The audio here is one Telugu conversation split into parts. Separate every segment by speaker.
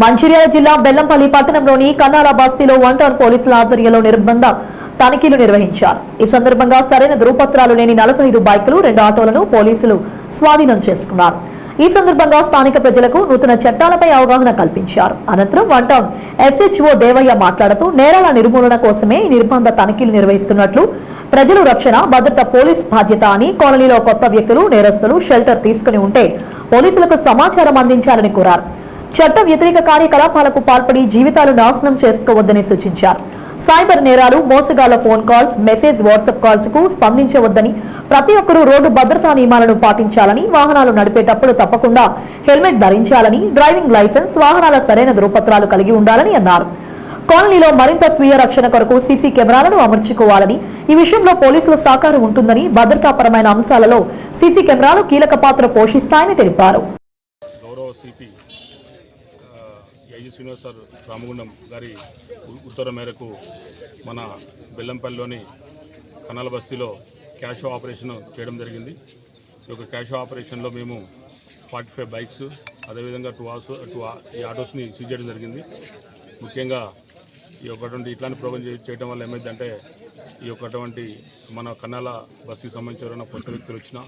Speaker 1: మంచిర్యాల జిల్లా బెల్లంపల్లి పట్టణంలోని కన్నాల బస్తీలో వన్ టౌన్ పోలీసుల ఆధ్వర్యంలో నిర్బంధ తనిఖీలు నిర్వహించారు. ఈ సందర్భంగా సరైన ధృవపత్రాలు లేని నలభై ఐదు బైకులు రెండు ఆటోలను పోలీసులు స్వాధీనం చేసుకున్నారు. ఈ సందర్భంగా స్థానిక ప్రజలకు నూతన చట్టాలపై అవగాహన కల్పించారు. అనంతరం వన్ టౌన్ ఎస్హెచ్ఓ దేవయ్య మాట్లాడుతూ నేరాల నిర్మూలన కోసమే ఈ నిర్బంధ తనిఖీలు నిర్వహిస్తున్నట్లు ప్రజలు రక్షణ భద్రత పోలీస్ బాధ్యత అని కాలనీలో కొత్త వ్యక్తులు నేరస్తులు షెల్టర్ తీసుకుని ఉంటే పోలీసులకు సమాచారం అందించాలని కోరారు. చట్ట వ్యతిరేక కార్యకలాపాలకు పాల్పడి జీవితాలు నాశనం చేసుకోవద్దని సూచించారు. సైబర్ నేరాలు మోసగాళ్ళ ఫోన్ కాల్స్ మెసేజ్ వాట్సాప్ కాల్స్కు స్పందించవద్దని ప్రతి ఒక్కరూ రోడ్డు భద్రతా నియమాలను పాటించాలని వాహనాలు నడిపేటప్పుడు తప్పకుండా హెల్మెట్ ధరించాలని డ్రైవింగ్ లైసెన్స్ వాహనాల సరైన ధృవపత్రాలు కలిగి ఉండాలని అన్నారు. కాలనీలో మరింత స్వీయ రక్షణ కొరకు సీసీ కెమెరాలను అమర్చుకోవాలని ఈ విషయంలో పోలీసుల సహకారం ఉంటుందని భద్రతాపరమైన అంశాలలో సీసీ కెమెరాలు కీలక పాత్ర పోషిస్తాయని తెలిపారు.
Speaker 2: గౌరవ CP IG Srinivas sir Ramagundam గారి ఉత్తరం ఉత్తర్వు మేరకు మన బెల్లంపల్లిలోని కనాల బస్తీలో క్యాష్ ఆపరేషన్ చేయడం జరిగింది. ఈ యొక్క క్యాష్ ఆపరేషన్లో మేము ఫార్టీ ఫైవ్ బైక్స్ అదేవిధంగా టూ ఆస్ టూ ఈ ఆటోస్ని సీజ్ చేయడం జరిగింది. ముఖ్యంగా ఈ ఒకటువంటి ఇట్లాంటి ప్రోగ్రామ్ చేయడం వల్ల ఏమైందంటే ఈ ఒకటువంటి మన కన్నాల బస్సుకి సంబంధించిన ఎవరైనా కొత్త వ్యక్తులు వచ్చినా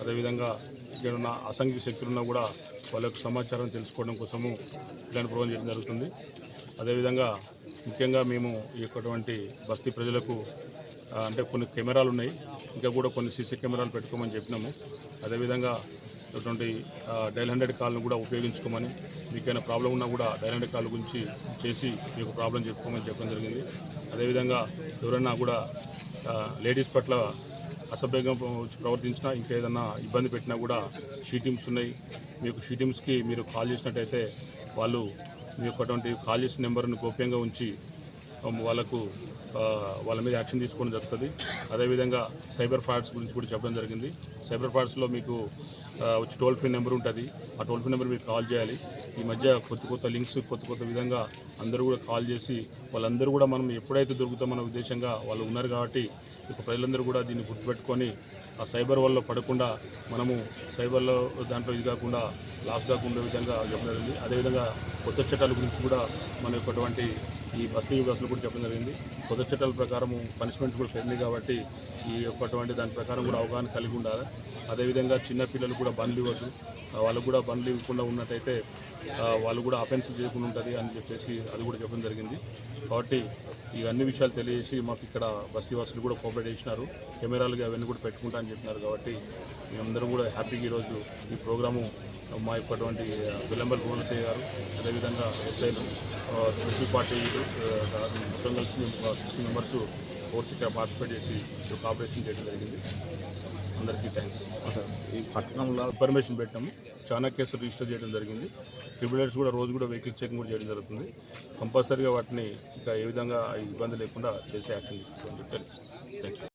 Speaker 2: అదేవిధంగా ఇక్కడ ఉన్న అసంఘిక శక్తులు ఉన్నా కూడా వాళ్ళ యొక్క సమాచారం తెలుసుకోవడం కోసము ఇలాంటి ప్రోగ్రాం చేయడం జరుగుతుంది. అదేవిధంగా ముఖ్యంగా మేము ఈ యొక్కటువంటి బస్తీ ప్రజలకు అంటే కొన్ని కెమెరాలు ఉన్నాయి. ఇంకా కూడా కొన్ని సీసీ కెమెరాలు పెట్టుకోమని చెప్పినాము. అదేవిధంగా ఇటువంటి డైల్ హండ్రెడ్ కాల్ను కూడా ఉపయోగించుకోమని మీకైనా ప్రాబ్లం ఉన్నా కూడా డైల్ హండ్రెడ్ కాల్ గురించి చేసి మీకు ప్రాబ్లం చెప్పుకోమని చెప్పడం జరిగింది. అదేవిధంగా ఎవరైనా కూడా లేడీస్ పట్ల అసభ్యంగా ప్రవర్తించినా ఇంకేదన్నా ఇబ్బంది పెట్టినా కూడా షీ టీమ్స్ ఉన్నాయి. మీకు షీ టీమ్స్కి మీరు కాల్ చేసినట్టయితే వాళ్ళు మీ యొక్కటువంటి కాల్ చేసిన నెంబర్ను గోప్యంగా ఉంచి వాళ్ళకు వాళ్ళ మీద యాక్షన్ తీసుకోవడం జరుగుతుంది. అదేవిధంగా సైబర్ ఫ్రాడ్స్ గురించి కూడా చెప్పడం జరిగింది. సైబర్ ఫ్రాడ్స్లో మీకు వచ్చి టోల్ ఫ్రీ నెంబర్ ఉంటుంది. ఆ టోల్ ఫ్రీ నెంబర్ మీరు కాల్ చేయాలి. ఈ మధ్య కొత్త కొత్త లింక్స్ కొత్త కొత్త విధంగా అందరూ కూడా కాల్ చేసి వాళ్ళందరూ కూడా మనం ఎప్పుడైతే దొరుకుతామన్న ఉద్దేశంగా వాళ్ళు ఉన్నారు కాబట్టి ఇక ప్రజలందరూ కూడా దీన్ని గుర్తుపెట్టుకొని ఆ సైబర్ వల్ల పడకుండా మనము సైబర్లో దాంట్లో ఇది కాకుండా లాస్ కాకుండా విధంగా చెప్పడం జరిగింది. అదేవిధంగా కొత్త చట్టాల గురించి కూడా మన యొక్కటువంటి ఈ బస్తీ బస్సులు కూడా చెప్పడం జరిగింది. కొత్త చట్టాల ప్రకారము పనిష్మెంట్స్ కూడా పెరిగింది కాబట్టి ఈ యొక్కటువంటి దాని ప్రకారం కూడా అవగాహన కలిగి ఉండాలి. అదేవిధంగా చిన్నపిల్లలు కూడా బండ్లు ఇవ్వద్దు. ఆ, వాళ్ళకు కూడా బండ్లు ఇవ్వకుండా ఉన్నట్టయితే వాళ్ళు కూడా అఫెన్స్ చేయకుండా ఉంటుంది అని చెప్పేసి అది కూడా చెప్పడం జరిగింది. కాబట్టి ఈ అన్ని విషయాలు తెలియజేసి మాకు ఇక్కడ బస్తీ వాసులు కూడా కోఆపరేట్ చేసినారు. కెమెరాలుగా అవన్నీ కూడా పెట్టుకుంటా అని చెప్పినారు కాబట్టి మేమందరం కూడా హ్యాపీగా ఈరోజు ఈ ప్రోగ్రాము మా యొక్కటువంటి విలంబల్ రూరల్ సే గారు అదేవిధంగా ఎస్ఐలు స్పెషల్ పార్టీ మొత్తం కలిసి మేము సిక్స్టీ మెంబర్స్ ఫోర్స్ ఇక్కడ పార్టిసిపేట్ చేసి ఆపరేషన్ చేయడం జరిగింది. అందరికీ థ్యాంక్స్
Speaker 3: ఈ పట్టణంలో
Speaker 2: ఇన్ఫర్మేషన్ పెట్టాము. చాలా కేసులు రిజిస్టర్ చేయడం జరిగింది. ట్రిబ్యులర్స్ కూడా రోజు కూడా వెహికల్ చెకింగ్ కూడా చేయడం జరుగుతుంది. కంపల్సరీగా వాటిని ఇంకా ఏ విధంగా ఇబ్బంది లేకుండా చేసే యాక్షన్ తీసుకోవాలని చెప్పి థ్యాంక్ యూ